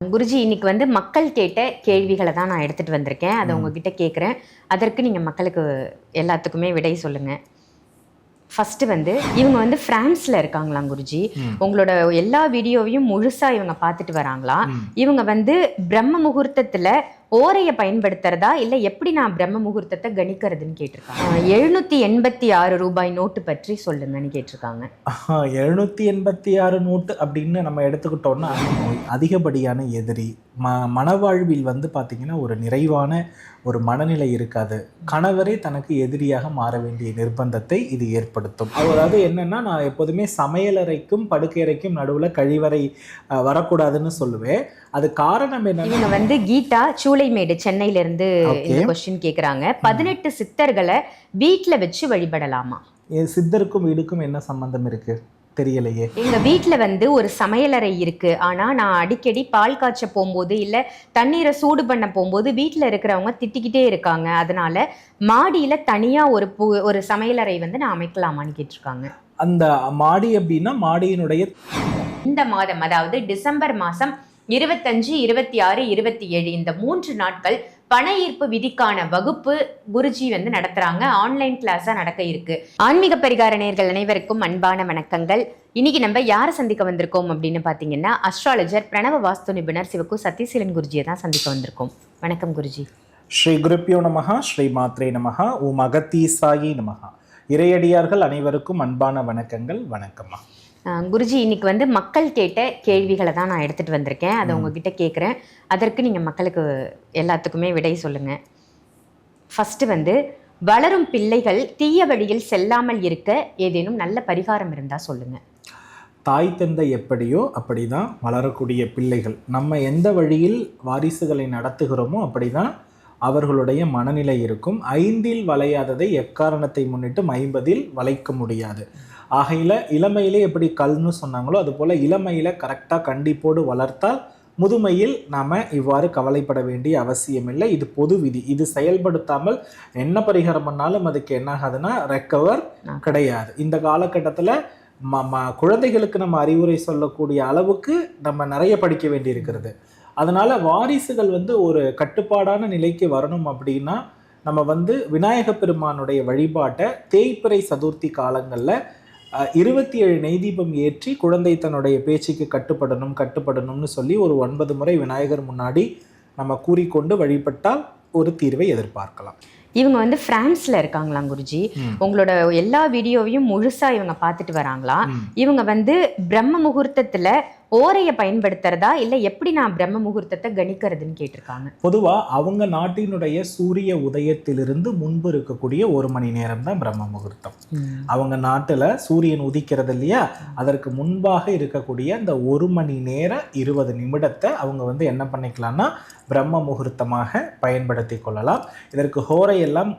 குருஜி இன்னைக்கு வந்து மக்கள் கேட்ட கேள்விகளை தான் நான் எடுத்துட்டு வந்திருக்கேன். அதை உங்ககிட்ட கேட்குறேன் அதற்கு நீங்க மக்களுக்கு எல்லாத்துக்குமே விடை சொல்லுங்க. ஃபர்ஸ்ட் வந்து இவங்க வந்து பிரான்ஸ்ல இருக்காங்களாம் குருஜி. உங்களோட எல்லா வீடியோவையும் முழுசா இவங்க பார்த்துட்டு வராங்களாம். இவங்க வந்து பிரம்ம முகூர்த்தத்துல ஓரையை பயன்படுத்துறதா? இல்ல எப்படி நான் பிரம்ம முகூர்த்தத்தை கணிக்கிறதுன்னு கேட்டிருக்காங்க. எழுநூத்தி எண்பத்தி ஆறு ரூபாய் நோட்டு பற்றி சொல்லுங்கன்னு கேட்டிருக்காங்க. எழுநூத்தி எண்பத்தி ஆறு நோட்டு அப்படின்னு நம்ம எடுத்துக்கிட்டோம்னா அதிகப்படியான எதிரி. ம மனவாழ்வில் வந்து பார்த்திங்கன்னா ஒரு நிறைவான ஒரு மனநிலை இருக்காது. கணவரே தனக்கு எதிரியாக மாற வேண்டிய நிர்பந்தத்தை இது ஏற்படுத்தும். அதாவது என்னன்னா நான் எப்போதுமே சமையலறைக்கும் படுக்கையறைக்கும் நடுவில் கழிவறை வரக்கூடாதுன்னு சொல்லுவேன். அது காரணம் இவங்க வந்து கீதா சூளைமேடு சென்னையில இருந்து Okay. இந்த கொஸ்டின் கேக்குறாங்க. பதினெட்டு சித்தர்களை வீட்ல வச்சு வழிபடலாமா? சித்தருக்கும் வீடுக்கும் என்ன சம்பந்தம் இருக்கு? தெரியலையே. எங்க வீட்ல வந்து ஒரு சமையலறை இருக்கு. ஆனா நான் அடிக்கடி பால் காய்ச்ச போகும்போது இல்ல தண்ணீரை சூடு பண்ண போகும்போது வீட்ல இருக்கிறவங்க திட்டிக்கிட்டே இருக்காங்க. அதனால மாடியில தனியா ஒரு ஒரு சமையலறை வந்து நான் அமைக்கலாமான்னு கேட்டிருக்காங்க. அந்த மாடி அப்படின்னா மாடியினுடைய இந்த மாதம் அதாவது டிசம்பர் மாசம் இருபத்தஞ்சு இருபத்தி ஆறு இருபத்தி ஏழு இந்த மூன்று நாட்கள் பண ஈர்ப்பு விதிக்கான வகுப்பு குருஜி வந்து நடத்துறாங்க. ஆன்லைன் கிளாஸா நடக்க இருக்கு. ஆன்மீக பரிகார நேர்கள் அனைவருக்கும் அன்பான வணக்கங்கள். இன்னைக்கு நம்ம யாரை சந்திக்க வந்திருக்கோம் அப்படின்னு பாத்தீங்கன்னா அஸ்ட்ராலஜர் பிரணவ வாஸ்து நிபுணர் சிவக்கு சத்யசீலன் குருஜியை தான் சந்திக்க வந்திருக்கோம். வணக்கம் குருஜி. ஸ்ரீ குருப்பியோ நமகா ஸ்ரீ மாத்ரே நமகா உம் அகத்தீசாயி நமகா இறையடியார்கள் அனைவருக்கும் அன்பான வணக்கங்கள். வணக்கம்மா. குருஜி இன்னைக்கு வந்து மக்கள் கேட்ட கேள்விகளை தான் நான் எடுத்துட்டு வந்திருக்கேன். அதை உங்ககிட்ட கேட்குறேன் அதற்கு நீங்க மக்களுக்கு எல்லாத்துக்குமே விடை சொல்லுங்க. ஃபர்ஸ்ட் வந்து வளரும் பிள்ளைகள் தீய வழியில் செல்லாமல் இருக்க ஏதேனும் நல்ல பரிகாரம் இருந்தா சொல்லுங்க. தாய் தந்தை எப்படியோ அப்படிதான் வளரக்கூடிய பிள்ளைகள். நம்ம எந்த வழியில் வாரிசுகளை நடத்துகிறோமோ அப்படிதான் அவர்களுடைய மனநிலை இருக்கும். ஐந்தில் வளையாததை எக்காரணத்தை முன்னிட்டு ஐம்பதில் வளைக்க முடியாது. ஆகையில இளமையிலே எப்படி கல்னு சொன்னாங்களோ அதுபோல இளமையில கரெக்டாக கண்டிப்போடு வளர்த்தால் முதுமையில் நாம இவ்வாறு கவலைப்பட வேண்டிய அவசியமில்லை. இது பொது விதி. இது செயல்படுத்தாமல் என்ன பரிகாரம் பண்ணாலும் அதுக்கு என்ன ஆகாதுன்னா ரெக்கவர் கிடையாது. இந்த காலகட்டத்தில் ம ம குழந்தைகளுக்கு நம்ம அறிவுரை சொல்லக்கூடிய அளவுக்கு நம்ம நிறைய படிக்க வேண்டி இருக்கிறது அதனால வாரிசுகள் வந்து ஒரு கட்டுப்பாடான நிலைக்கு வரணும் அப்படின்னா நம்ம வந்து விநாயக பெருமானுடைய வழிபாட்டை தேய்பிறை சதுர்த்தி காலங்களில் இருபத்தி ஏழு நெய்தீபம் ஏற்றி குழந்தை தன்னுடைய பேச்சுக்கு கட்டுப்படணும் கட்டுப்படணும்னு சொல்லி ஒரு ஒன்பது முறை விநாயகர் முன்னாடி நம்ம கூறிக்கொண்டு வழிபட்டால் ஒரு தீர்வை எதிர்பார்க்கலாம் இவங்க வந்து பிரான்ஸ்ல இருக்காங்களாம் குருஜி. உங்களோட எல்லா வீடியோவையும் முழுசா இவங்க பார்த்துட்டு வராங்களாம் ம். இவங்க வந்து பிரம்ம முகூர்த்தத்துல ஓரையை பயன்படுத்துறதா? இல்ல எப்படி நான் பிரம்ம முகூர்த்தத்தை கணிக்கிறதுன்னு கேட்டிருக்காங்க. பொதுவா அவங்க நாட்டினுடைய சூரிய உதயத்திலிருந்து முன்பு இருக்கக்கூடிய ஒரு மணி நேரம் தான் பிரம்ம முகூர்த்தம். அவங்க நாட்டுல சூரியன் உதிக்கிறது இல்லையா? அதற்கு முன்பாக இருக்கக்கூடிய அந்த ஒரு மணி நேர இருபது நிமிடத்தை அவங்க வந்து என்ன பண்ணிக்கலாம்னா பிரம்ம முகூர்த்தமாக பயன்படுத்தி கொள்ளலாம். இதற்கு ஹோரை எல்லாம்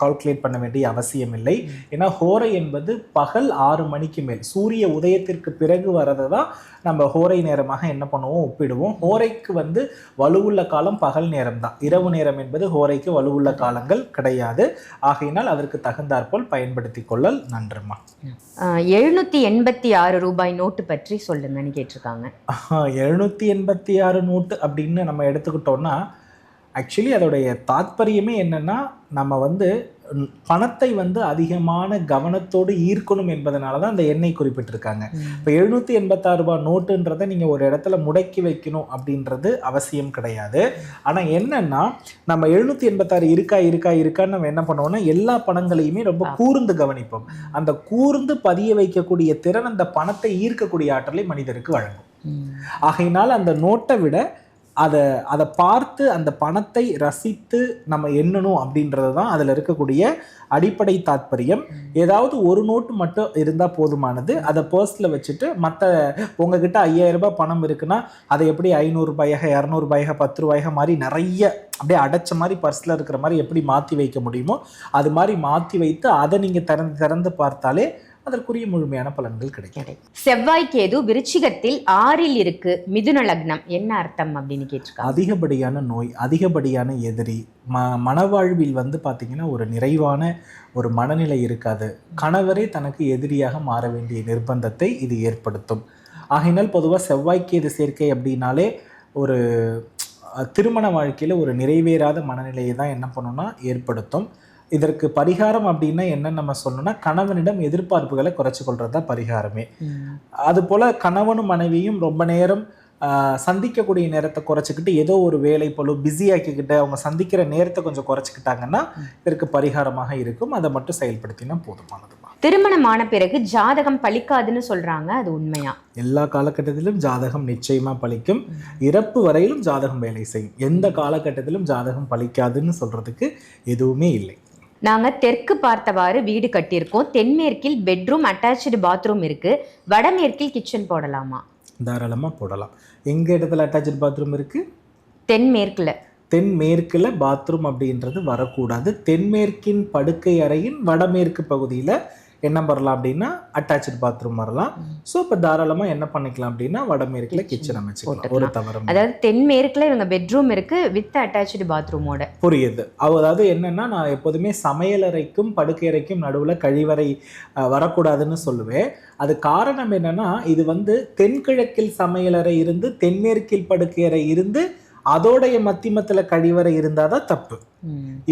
கால்குலேட் பண்ண வேண்டிய அவசியம் இல்லை ஏன்னா ஹோரை என்பது பகல் ஆறு மணிக்கு மேல். சூரிய உதயத்திற்கு பிறகு வரதை தான் நம்ம ஹோரை நேரமாக என்ன பண்ணுவோம்? ஒப்பிடுவோம். ஹோரைக்கு வந்து வலுவுள்ள காலம் பகல் நேரம் தான். இரவு நேரம் என்பது ஹோரைக்கு வலுவுள்ள காலங்கள் கிடையாது. ஆகையினால் அதற்கு தகுந்தாற்போல் பயன்படுத்தி கொள்ளல். நன்றுமா எழுநூத்தி எண்பத்தி ஆறு ரூபாய் நோட்டு பற்றி சொல்லுங்கன்னு கேட்டிருக்காங்க. எழுநூற்றி எண்பத்தி ஆறு நோட்டு அப்படின்னு நம்ம எடுத்துக்கிட்டோம்னா ஆக்சுவலி அதோடைய தாத்பரியமே என்னன்னா நம்ம வந்து பணத்தை வந்து அதிகமான கவனத்தோடு ஈர்க்கணும் என்பதனால தான் அந்த எண்ணெய் குறிப்பிட்டிருக்காங்க. இப்போ எழுநூற்றி எண்பத்தாறு ரூபாய் நோட்டுன்றதை நீங்கள் ஒரு இடத்துல முடக்கி வைக்கணும் அப்படின்றது அவசியம் கிடையாது. ஆனால் என்னன்னா நம்ம எழுநூற்றி எண்பத்தாறு இருக்கா இருக்கா இருக்கான்னு நம்ம என்ன பண்ணுவோம்னா எல்லா பணங்களையுமே ரொம்ப கூர்ந்து கவனிப்போம். அந்த கூர்ந்து பதிய வைக்கக்கூடிய திறன் அந்த பணத்தை ஈர்க்கக்கூடிய ஆற்றலை மனிதருக்கு வழங்கும். ஆகையினால் அந்த நோட்டை விட அதை அதை பார்த்து அந்த பணத்தை ரசித்து நம்ம எண்ணணும் அப்படின்றது தான் அதில் இருக்கக்கூடிய அடிப்படை தாத்பரியம். ஏதாவது ஒரு நோட்டு மட்டும் இருந்தால் போதுமானது. அதை பர்ஸில் வச்சுட்டு மற்ற உங்ககிட்ட ஐயாயிரம் ரூபாய் பணம் இருக்குன்னா அதை எப்படி ஐநூறுரூபாயாக இரநூறுபாயாக பத்து ரூபாயாக மாதிரி நிறைய அப்படியே அடைச்ச மாதிரி பர்ஸில் இருக்கிற மாதிரி எப்படி மாற்றி வைக்க முடியுமோ அது மாதிரி மாற்றி வைத்து அதை நீங்கள் திறந்து திறந்து பார்த்தாலே அதற்குரிய முழுமையான பலன்கள் கிடைக்கும். செவ்வாய் கேது விருச்சிகத்தில் ஆறில் இருக்கு மிதுன லக்னம். என்ன அர்த்தம் அப்படின்னு கேட்டிருக்காங்க? அதிகப்படியான நோய் அதிகப்படியான எதிரி ம மனவாழ்வில் வந்து பார்த்திங்கன்னா ஒரு நிறைவான ஒரு மனநிலை இருக்காது. கணவரே தனக்கு எதிரியாக மாற வேண்டிய நிர்பந்தத்தை இது ஏற்படுத்தும். ஆகையினால் பொதுவாக செவ்வாய்க்கேது சேர்க்கை அப்படின்னாலே ஒரு திருமண வாழ்க்கையில் ஒரு நிறைவேறாத மனநிலையை தான் என்ன பண்ணுன்னா ஏற்படுத்தும். இதற்கு பரிகாரம் அப்படின்னா என்ன நம்ம சொல்லணும்னா கணவனிடம் எதிர்பார்ப்புகளை குறைச்சு கொள்றது தான் பரிகாரமே அதுபோல் கணவனும் மனைவியும் ரொம்ப நேரம் சந்திக்கக்கூடிய நேரத்தை குறைச்சிக்கிட்டு ஏதோ ஒரு வேலை பளு பிஸியாக்கிக்கிட்டு அவங்க சந்திக்கிற நேரத்தை கொஞ்சம் குறைச்சிக்கிட்டாங்கன்னா இதற்கு பரிகாரமாக இருக்கும். அதை மட்டும் செயல்படுத்தினா போதுமானதுமா திருமணமான பிறகு ஜாதகம் பலிக்காதுன்னு சொல்றாங்க அது உண்மையா? எல்லா காலகட்டத்திலும் ஜாதகம் நிச்சயமா பலிக்கும் இறப்பு வரையிலும் ஜாதகம் வேலை செய்யும். எந்த காலகட்டத்திலும் ஜாதகம் பலிக்காதுன்னு சொல்றதுக்கு எதுவுமே இல்லை. நாங்க தெற்கு பார்த்தவாறு வீடு கட்டியிருக்கோம். தென்மேற்கில் பெட்ரூம் அட்டாச்சு பாத்ரூம் இருக்கு. வடமேற்கில் கிச்சன் போடலாமா? தாராளமாக போடலாம். எங்க இடத்துல அட்டாச்சு பாத்ரூம் இருக்கு? தென்மேற்குல. தென்மேற்குல பாத்ரூம் அப்படின்றது வரக்கூடாது. தென்மேற்கின் படுக்கை அறையின் வடமேற்கு பகுதியில் என்ன வரலாம் அப்படின்னா அட்டாச்சு பாத்ரூம் வரலாம் ஸோ இப்போ தாராளமாக என்ன பண்ணிக்கலாம் அப்படின்னா வடமேற்குல கிச்சன் அமைச்சுக்கலாம். ஒரு இல்லை. அதாவது தென்மேற்குல இவங்க பெட்ரூம் இருக்கு வித் அட்டாச்சு பாத்ரூமோட புரியுது. அதாவது என்னன்னா நான் எப்போதுமே சமையலறைக்கும் படுக்கை அறைக்கும் நடுவில் கழிவறை வரக்கூடாதுன்னு சொல்லுவேன். அது காரணம் என்னன்னா இது வந்து தென்கிழக்கில் சமையலறை இருந்து தென்மேற்கில் படுக்கை அறை இருந்து அதோடைய மத்திமத்தில் கழிவறை இருந்தால் தான் தப்பு.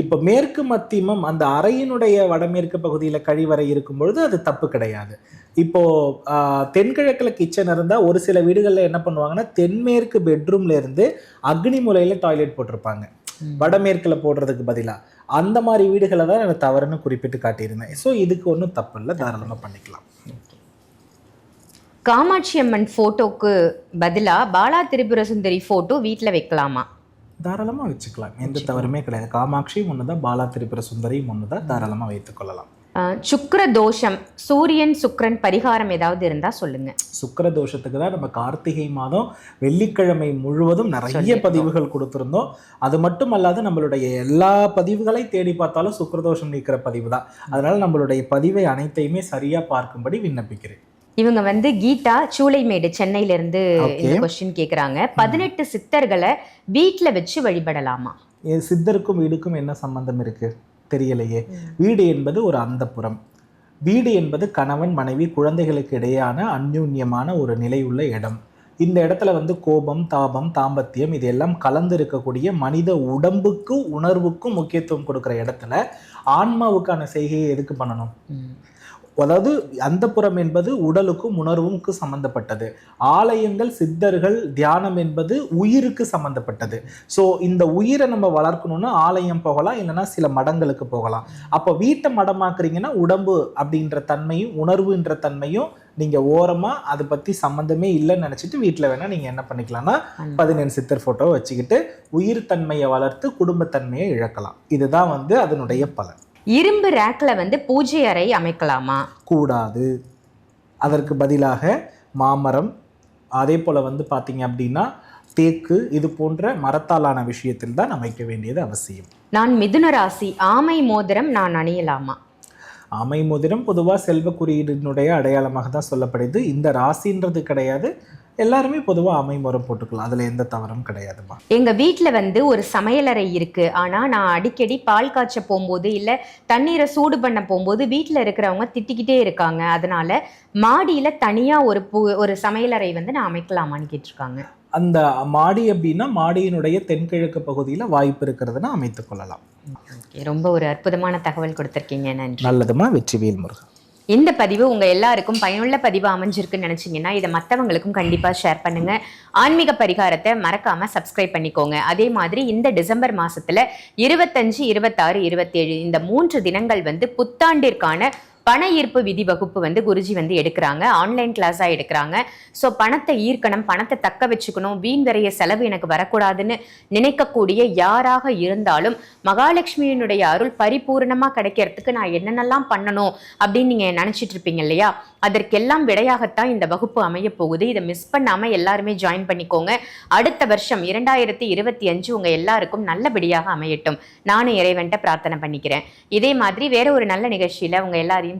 இப்போ மேற்கு மத்தியமம் அந்த அறையினுடைய வடமேற்கு பகுதியில் கழிவறை இருக்கும் பொழுது அது தப்பு கிடையாது. இப்போ தென்கிழக்குல கிச்சன் இருந்தால் ஒரு சில வீடுகளில் என்ன பண்ணுவாங்கன்னா தென்மேற்கு பெட்ரூம்ல இருந்து அக்னி மூலையில டாய்லெட் போட்டிருப்பாங்க. வடமேற்குல போடுறதுக்கு பதிலாக அந்த மாதிரி வீடுகளை தான் நான் தவறுன்னு குறிப்பிட்டு காட்டியிருந்தேன். ஸோ இதுக்கு ஒன்றும் தப்பு இல்லை. தாராளமாக பண்ணிக்கலாம். காமாட்சி அம்மன் போட்டோக்கு பதிலா பாலா திரிபுர சுந்தரி போட்டோ வீட்ல வைக்கலாமா? தாராளமாக வச்சுக்கலாம். எந்த தவறுமே கிடையாது. காமாட்சியும் ஒன்று தான் பாலா திரிபுர சுந்தரியும் ஒன்று தான் தாராளமாக வைத்துக்கொள்ளலாம் சுக்கிர தோஷம் சூரியன் சுக்கிரன் பரிகாரம் ஏதாவது இருந்தா சொல்லுங்க. சுக்கிர தோஷத்துக்கு தான் நம்ம கார்த்திகை மாதம் வெள்ளிக்கிழமை முழுவதும் நிறைய. பதிவுகள் கொடுத்துருந்தோம். அது மட்டும் அல்லாது நம்மளுடைய எல்லா பதிவுகளை தேடி பார்த்தாலும் சுக்கிரதோஷம் நீக்கிற பதிவு தான். அதனால நம்மளுடைய பதிவை அனைத்தையுமே சரியா பார்க்கும்படி விண்ணப்பிக்கிறேன். இவங்க வந்து கீதா சூளைமேடு சென்னையில இருந்து Okay. இந்த கொஸ்டின் கேக்குறாங்க. பதினெட்டு சித்தர்களை வீட்ல வச்சு வழிபடலாமா? இது சித்தருக்கும் வீடுக்கும் என்ன சம்பந்தம் இருக்கு? தெரியலையே. வீடு என்பது ஒரு அந்தப்புறம். வீடு என்பது கணவன் மனைவி குழந்தைகளுக்கு இடையேயான அந்யூன்யமான ஒரு நிலையுள்ள இடம். இந்த இடத்துல வந்து கோபம் தாபம் தாம்பத்தியம் இதெல்லாம் கலந்து இருக்கக்கூடிய மனித உடம்புக்கும் உணர்வுக்கும் முக்கியத்துவம் கொடுக்குற இடத்துல ஆன்மாவுக்கான செய்கையை எதுக்கு பண்ணணும்? அதாவது அந்தப்புறம் என்பது உடலுக்கும் உணர்வுக்கும் சம்பந்தப்பட்டது. ஆலயங்கள் சித்தர்கள் தியானம் என்பது உயிருக்கு சம்பந்தப்பட்டது. ஸோ இந்த உயிரை நம்ம வளர்க்கணும்னா ஆலயம் போகலாம் இல்லைன்னா சில மடங்களுக்கு போகலாம். அப்போ வீட்டை மடமாக்குறீங்கன்னா உடம்பு அப்படின்ற தன்மையும் உணர்வுன்ற தன்மையும் நீங்க ஓரமா அதை பத்தி சம்பந்தமே இல்லைன்னு நினைச்சிட்டு வீட்டில் வேணா நீங்க என்ன பண்ணிக்கலாம்னா பதினேழு சித்தர் போட்டோ வச்சுக்கிட்டு உயிர் தன்மையை வளர்த்து குடும்பத்தன்மையை இழக்கலாம். இதுதான் வந்து அதனுடைய பலன். இரும்பு ரேக்ல வந்து பூஜை அறை அமைக்கலாமா? கூடாது. அதற்கு பதிலாக மாமரம் அதே போல் வந்து பார்த்தீங்க அப்படின்னா தேக்கு இது போன்ற மரத்தாலான விஷயத்தில் தான் அமைக்க வேண்டியது அவசியம். நான் மிதுன ராசி ஆமை மோதிரம் நான் அணியலாமா? ஆமை மோதிரம் பொதுவாக செல்வ குறியீடினுடைய அடையாளமாக தான் சொல்லப்படுது. இந்த ராசின்றது கிடையாது. எல்லாருமே பொதுவாக மரம் போட்டுக்கலாம். அதில் எந்த தவறும் கிடையாதுமா. எங்க வீட்ல வந்து ஒரு சமையலறை இருக்கு. ஆனா நான் அடிக்கடி பால் காய்ச்ச போகும்போது இல்ல தண்ணீரை சூடு பண்ண போகும்போது வீட்ல இருக்கிறவங்க திட்டிக்கிட்டே இருக்காங்க. அதனால மாடியில தனியா ஒரு பூ ஒரு சமையலறை வந்து நான் அமைக்கலாமான்னு கேட்டிருக்காங்க. அந்த மாடி அப்படின்னா மாடியினுடைய தென்கிழக்கு பகுதியில் வாய்ப்பு இருக்கிறதுனா அமைத்துக் கொள்ளலாம். Okay, ரொம்ப ஒரு அற்புதமான தகவல் கொடுத்துருக்கீங்க. நன்றி. நல்லதுமா? வெற்றிவேல் முருகன் இந்த பதிவு உங்கள் எல்லாருக்கும் பயனுள்ள பதிவு அமைஞ்சிருக்குன்னு நினச்சிங்கன்னா இதை மற்றவங்களுக்கும் கண்டிப்பாக ஷேர் பண்ணுங்கள் ஆன்மீக பரிகாரத்தை மறக்காமல் சப்ஸ்கிரைப் பண்ணிக்கோங்க. அதே மாதிரி இந்த டிசம்பர் மாதத்தில் இருபத்தஞ்சு இருபத்தாறு இருபத்தேழு இந்த மூன்று தினங்கள் வந்து புத்தாண்டிற்கான பண ஈர்ப்பு விதி வகுப்பு வந்து குருஜி வந்து எடுக்கிறாங்க. ஆன்லைன் கிளாஸாக எடுக்கிறாங்க. ஸோ பணத்தை ஈர்க்கணும் பணத்தை தக்க வச்சுக்கணும் வீண் வரைய செலவு எனக்கு வரக்கூடாதுன்னு நினைக்கக்கூடிய யாராக இருந்தாலும் மகாலட்சுமியினுடைய அருள் பரிபூர்ணமாக கிடைக்கிறதுக்கு நான் என்னென்னலாம் பண்ணணும் அப்படின்னு நீங்கள் நினச்சிட்டு இருப்பீங்க இல்லையா? அதற்கெல்லாம் விடையாகத்தான் இந்த வகுப்பு அமைய போகுது. இதை மிஸ் பண்ணாமல் எல்லாருமே ஜாயின் பண்ணிக்கோங்க. அடுத்த வருஷம் இரண்டாயிரத்தி இருபத்தி அஞ்சு உங்கள் எல்லாருக்கும் நல்லபடியாக அமையட்டும். நானும் இறைவன்ட்ட பிரார்த்தனை பண்ணிக்கிறேன். இதே மாதிரி வேற ஒரு நல்ல நிகழ்ச்சியில் உங்கள் எல்லாரையும்